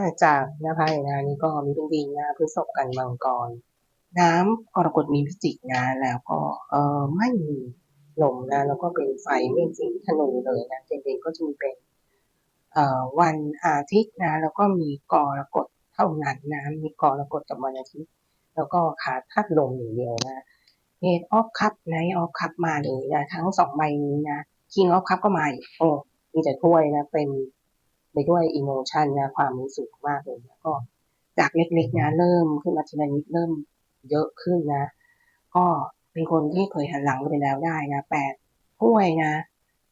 าจากนะไพ่นะนี่ก็มีเป็นดินะพฤษภกันมังกร น้ำกรกฎมีพิจิกนะแล้วก็เออไม่มีลมนะแล้วก็เป็นไฟไม่สิงธนูเลยนะเด่นๆก็จะมีเป็นเอ่อวันอาทิตย์นะ แล้วก็มีกรกฎเท่านั้นนะมีกรกฎกับวันอาทิตย์ แล้วก็ขาดธาตุลมอย่างเดียวนะเฮดออฟคัพไนออฟคัพมาเลยนะทั้งสองใบนี้นะคิงออฟคัพก็มาอีกโอ้มีแต่ถ้วยนะเป็น ไปด้วยอิโมชันนะความรู้สึกมากเลยแล้วก็จากเล็กๆนะเริ่มขึ้นมาทีละนิดเริ่มเยอะขึ้นนะ ก็เป็นคนที่เคยหันหลังไปแล้วได้นะแปดถ้วยนะ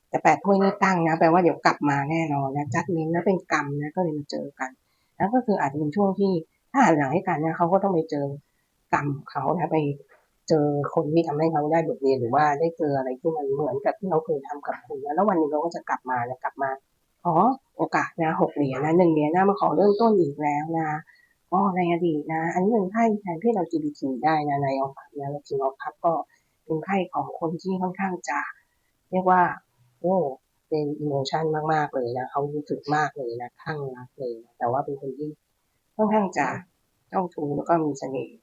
แต่แปดถ้วยนี่ตั้งนะแปลว่าเดี๋ยวกลับมาแน่นอนนะจัดมินแล้วเป็นกรรมนะก็เลยมาเจอกัน แล้วก็คืออาจจะเป็นช่วงที่ถ้าหันหลังให้กันนะเขาก็ต้องไปเจอกรรมเขานะไปเจอคนที่ทำให้เขาได้บทเรียนหรือว่าได้เจออะไรที่มันเหมือนกับที่เขาเคยทำกับคุณนะแล้ววันหนึงเขาก็จะกลับมานะกลับมาขอ โอกาสนะหกเหรียญนะหนึ่งเหรียญนะมาขอเริ่มต้นอีกแล้วนะก็ในอดีตนะ อันนี้เป็นไพ่แทนที่เพศ LGBT ได้นะในออคัพนะแล้วทีออคัพก็เป็นไพ่ของคนที่ค่อนข้างจะ เรียกว่าโอ้เป็นอิโมชันมากๆเลยนะเขารู้สึกมากเลยนะข้างรักเลยนะแต่ว่าเป็นคนที่ค่อนข้างจะเจ้าชู้แล้วก็มีเสน่ห์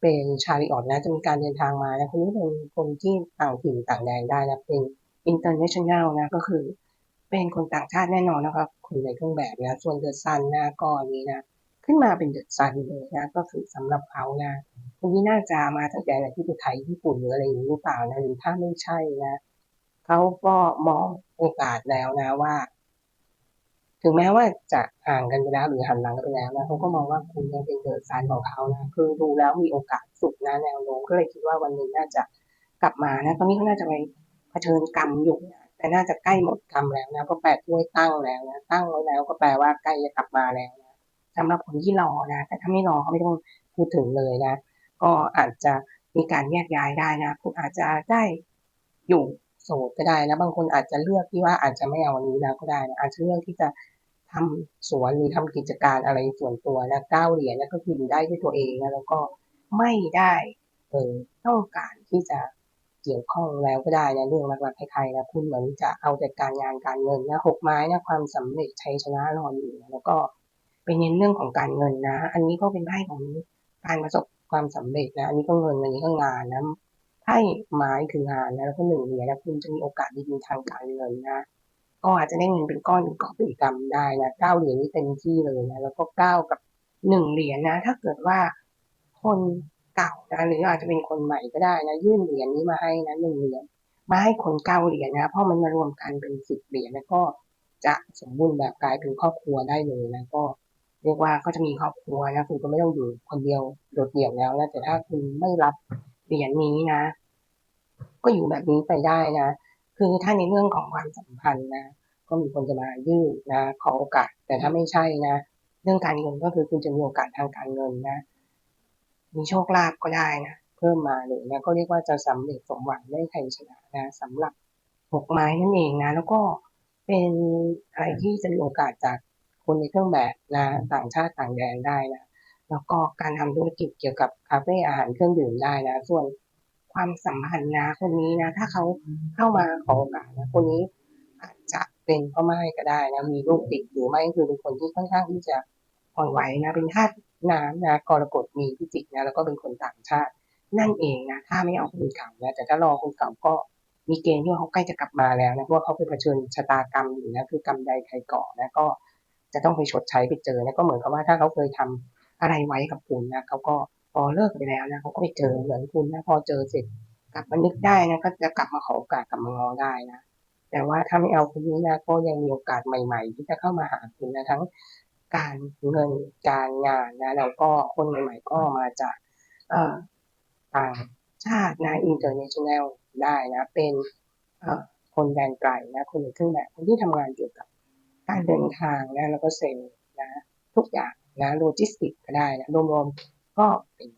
เป็นชาลิออตนะจะมีการเดินทางมานะคนนี้เป็นคนที่ต่างถิ่นต่างแดนได้นะเป็น international นะก็คือ เป็นคนต่างชาติแน่นอนนะครับ คนในเครื่องแบบนะ ส่วนเดอะซันนะก็อนนี้นะ ขึ้นมาเป็นเดอะซันเลยนะ ก็คือสำหรับเขานะคนนี้น่าจะมาตั้งแต่ในที่ไทยญี่ปุ่นหรืออะไรอย่างนี้หรือเปล่านะหรือถ้าไม่ใช่นะเขาก็มองโอกาสแล้วนะว่า ถึงแม้ว่าจะห่างกันไปแล้วหรือหันหลังกันไปแล้วนะเขาก็มองว่าคุณยังเป็นเดอะซันของเขานะคือดูแล้วมีโอกาสสุดนะแนวโน้มก็เลยคิดว่าวันหนึ่งน่าจะกลับมานะตอนนี้เขาน่าจะไปเผชิญกรรมอยู่นะ แต่น่าจะใกล้หมดกรรมแล้วนะเพราะแปดถ้วยตั้งแล้วนะตั้งไว้แล้วก็แปลว่าใกล้จะกลับมาแล้วนะสำหรับคนที่รอนะ แต่ถ้าไม่รอก็ไม่ต้องพูดถึงเลยนะ ก็อาจจะมีการแยกย้ายได้นะคุณอาจจะได้อยู่โสดก็ได้นะบางคนอาจจะเลือกที่ว่าอาจจะไม่เอาวันนี้แล้วก็ได้นะอาจจะเลือกที่จะทำสวนหรือทำกิจการอะไรส่วนตัวนะเก้าเหรียญนะก็คืออยู่ได้ด้วยตัวเองนะแล้วก็ไม่ได้เออต้องการที่จะ กี่ยวข้องแล้วก็ได้นะเรื่องรักๆใครๆนะคุณเหมือนจะเอาแต่การงานการเงินนะหกไม้นะความสำเร็จชัยชนะรออยู่แล้วก็เป็นเน้นเรื่องของการเงินนะ อันนี้ก็เป็นไพ่ของการประสบความสำเร็จนะอันนี้ก็เงินอันนี้ก็งานนะไพ่ไม้คืองานนะแล้วก็หนึ่งเหรียญนะคุณจะมีโอกาสดีๆทางการเงินนะก็อาจจะได้เงินเป็นก้อนเป็นกอบเป็นกำได้นะเก้าเหรียญนี่เต็มที่เลยนะแล้วก็เก้ากับหนึ่งเหรียญนะ ถ้าเกิดว่าคน เก่านะหรืออาจจะเป็นคนใหม่ก็ได้นะยื่นเหรียญนี้มาให้นะหนึ่งเหรียญมาให้คนเก้าเหรียญนะเพราะมันมารวมกันเป็นสิบเหรียญแล้วก็จะสมบูรณ์แบบกลายเป็นครอบครัวได้เลยนะก็เรียกว่าก็จะมีครอบครัวนะคุณก็ไม่ต้องอยู่คนเดียวโดดเดี่ยวแล้วนะแต่ถ้าคุณไม่รับเหรียญนี้นะ ก็อยู่แบบนี้ไปได้นะคือถ้าในเรื่องของความสัมพันธ์นะก็มีคนจะมายื่นนะขอโอกาส แต่ถ้าไม่ใช่นะ เรื่องการเงินก็คือคุณจะมีโอกาสทางการเงินนะ มีโชคลาภก็ได้นะเพิ่มมาเลยนะก็เรียกว่าจะสำเร็จสมหวังได้ชัยชนะนะสำหรับหกไม้นั่นเองนะ แล้วก็เป็นอะไรที่จะมีโอกาสจากคนในเครื่องแบบนะต่างชาติต่างแดนได้นะแล้วก็การทำธุรกิจเกี่ยวกับคาเฟ่อาหารเครื่องดื่มได้นะ ส่วนความสัมพันธ์นะคนนี้นะ ถ้าเขาเข้ามาขอโอกาสนะคนนี้อาจจะเป็นพ่อไม้ก็ได้นะมีลูกติดหรือไม่คือเป็นคนที่ค่อนข้างที่จะ อ่อนไหวนะเป็นธาตุน้ำนะกรกฎมีพิจิกนะแล้วก็เป็นคนต่างชาติ นั่นเองนะถ้าไม่เอาคนเก่านะแต่ถ้ารอคนเก่าก็มีเกณฑ์ที่เขาใกล้จะกลับมาแล้วนะเพราะว่าเขาไปเผชิญชะตากรรมอยู่นะคือกรรมใดใครก่อนะก็จะต้องไปชดใช้ไปเจอนะก็เหมือนกับว่าถ้าเขาเคยทำอะไรไว้กับคุณนะเขาก็พอเลิกไปแล้วนะเขาก็ไปเจอเหมือนคุณนะพอเจอเสร็จกลับมานึกได้นะก็จะกลับมาขอโอกาสกลับมางอได้นะแต่ว่าถ้าไม่เอาคนนี้นะก็ยังมีโอกาสใหม่ ๆ ที่จะเข้ามาหาคุณนะทั้ง การเงินการงานนะแล้วก็คนใหม่ๆก็มาจากต่างชาตินะ international ได้นะเป็นคนแดนไกลนะคนในเครื่องแบบคนที่ทำงานเกี่ยวกับการเดินทางนะแล้วก็เซลล์นะทุกอย่างนะโลจิสติกก็ได้นะรวมๆก็เป็น